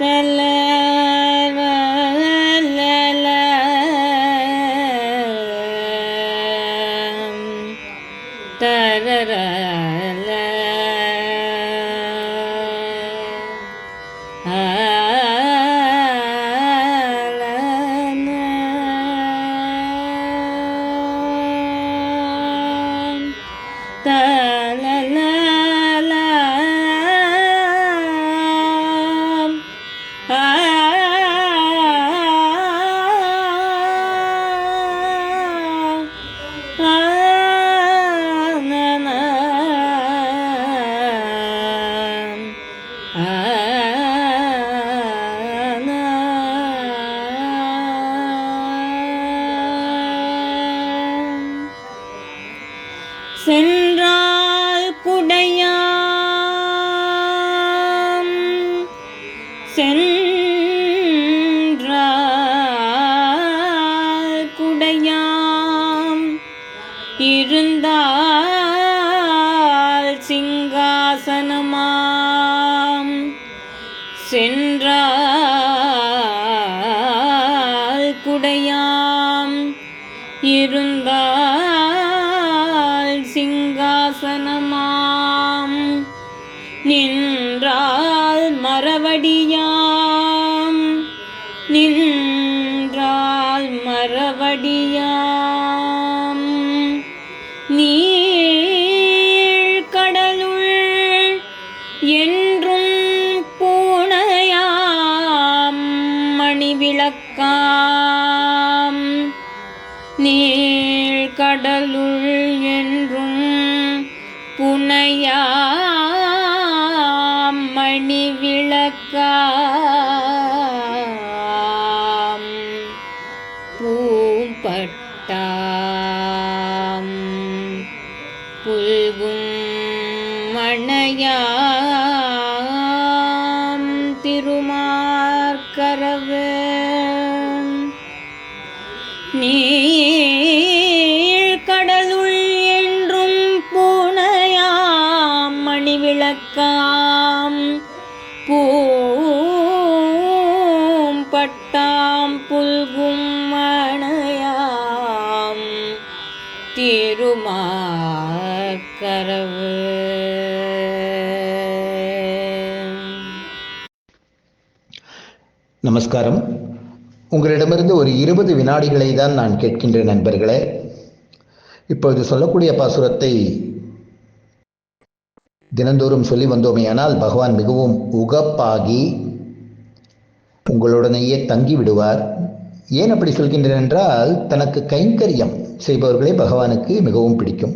சென்றால் இருந்தால் சிங்காசனமாம். சென்றால் குடையாம். இருந்தால் சிங்காசனமாம். நின்றால் மரவடியாம். நீழ்கடலுள் என்றும் புனையா மணிவில் மணிவிளக்காம் பூம் பட்டாம் புல்கும் மணையாம். திருமாக்கரவு. நமஸ்காரம். உங்களிடமிருந்து ஒரு இருபது வினாடிகளை தான் நான் கேட்கின்றேன் நண்பர்களே இப்பொழுது சொல்லக்கூடிய பாசுரத்தை தினந்தோறும் சொல்லி வந்தோமேயானால் பகவான் மிகவும் உகப்பாகி உங்களுடனேயே தங்கி விடுவார். ஏன் அப்படி சொல்கின்றேன் என்றால் தனக்கு கைங்கரியம் செய்பவர்களே பகவானுக்கு மிகவும் பிடிக்கும்.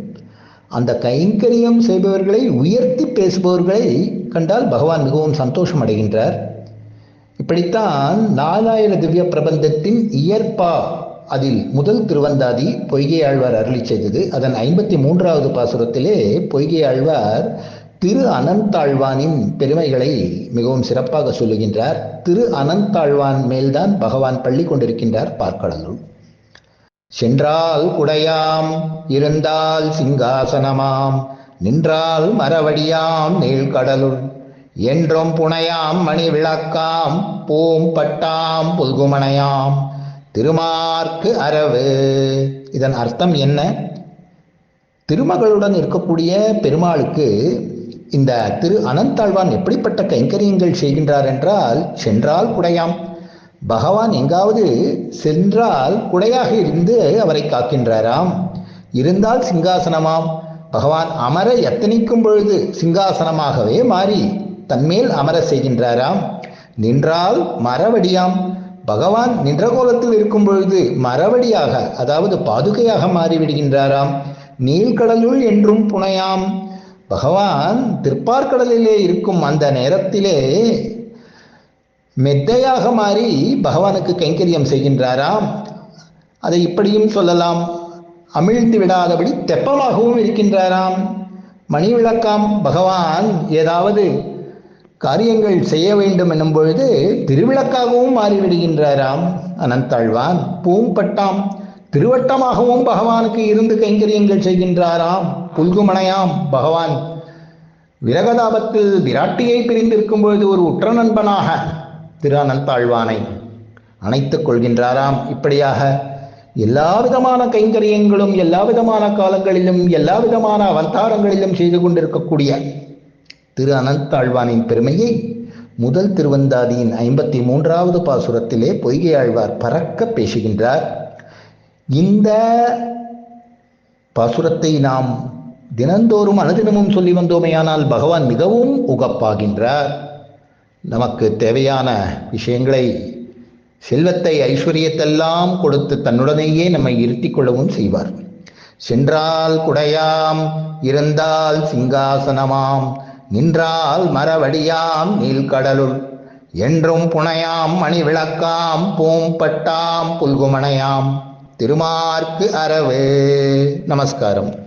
அந்த கைங்கரியம் செய்பவர்களை உயர்த்தி பேசுபவர்களை கண்டால் பகவான் மிகவும் சந்தோஷம் அடைகின்றார். இப்படித்தான் நாலாயிர திவ்ய பிரபந்தத்தின் இயற்பா அதில் முதல் திருவந்தாதி பொய்கை ஆழ்வார் அருளி செய்தது. அதன் ஐம்பத்தி மூன்றாவது பாசுரத்திலே பொய்கை ஆழ்வார் திரு அனந்தாழ்வானின் பெருமைகளை மிகவும் சிறப்பாக சொல்லுகின்றார். திரு அனந்தாழ்வான் மேல்தான் பகவான் பள்ளி கொண்டிருக்கின்றார் பார்க்கடலுள். சென்றால் குடையாம் இருந்தால் சிங்காசனமாம் நின்றால் மரவடியாம் நீழ்கடலுள் என்றும் புனையாம் மணி விளக்காம் பூம் பட்டாம் புல்குமணையாம். திருமார்க்கு அரவு இதன் அர்த்தம் என்ன? திருமகளுடன் இருக்கக்கூடிய பெருமாளுக்கு இந்த திரு அனந்தாழ்வான் எப்படிப்பட்ட கைங்கரியங்கள் செய்கின்றார் என்றால் சென்றால் குடையாம். பகவான் எங்காவது சென்றால் குடையாக இருந்து அவரை காக்கின்றாராம். இருந்தால் சிங்காசனமாம். பகவான் அமர எத்தனிக்கும் பொழுது சிங்காசனமாகவே மாறி தன்மேல் அமர செய்கின்றாராம். நின்றால் மரவடியாம். பகவான் நின்ற கோலத்தில் இருக்கும் பொழுது மரவடியாக அதாவது பாதுகையாக மாறிவிடுகின்றாராம். நீழ்கடலுள் என்றும் புனையாம். பகவான் திருப்பார்கடலிலே இருக்கும் அந்த நேரத்திலே மெத்தையாக மாறி பகவானுக்கு கைங்கரியம் செய்கின்றாராம். அதை இப்படியும் சொல்லலாம். அமிழ்ந்து விடாதபடி தெப்பமாகவும் இருக்கின்றாராம். மணி விளக்காம் பகவான் ஏதாவது காரியங்கள் செய்ய வேண்டும் என்னும் பொழுது திருவிளக்காகவும் மாறிவிடுகின்றாராம். அனந்தாழ்வான் பூம்பட்டாம் திருவட்டமாகவும் பகவானுக்கு இருந்து கைங்கரியங்கள் செய்கின்றாராம். புல்குமனையாம் பகவான் விரகதாபத்தில் விராட்டியை பிரிந்திருக்கும் பொழுது ஒரு உற்ற நண்பனாக திரு அனந்தாழ்வானை அணைத்துக் கொள்கின்றாராம். இப்படியாக எல்லா விதமான கைங்கரியங்களும் எல்லா விதமான காலங்களிலும் எல்லா விதமான அவதாரங்களிலும் செய்து கொண்டிருக்கக்கூடிய திரு அனந்தாழ்வானின் பெருமையை முதல் திருவந்தாதியின் ஐம்பத்தி மூன்றாவது பாசுரத்திலே பொய்கை ஆழ்வார் பறக்க பேசுகின்றார். இந்த பாசுரத்தை நாம் தினந்தோறும் அனுதினமும் சொல்லி வந்தோமேயானால் பகவான் மிகவும் உகப்பாகின்றார். நமக்கு தேவையான விஷயங்களை செல்வத்தை ஐஸ்வர்யத்தெல்லாம் கொடுத்து தன்னுடனேயே நம்மை இருத்திக் கொள்ளவும் செய்வார். சென்றால் குடையாம் இருந்தால் சிங்காசனமாம் நின்றால் மரவடியாம் நீல்கடலுள் என்றும் புனையாம் மணி விளக்காம் பூம்பட்டாம் புல்குமணையாம். திருமார்க்கு அறவே. நமஸ்காரம்.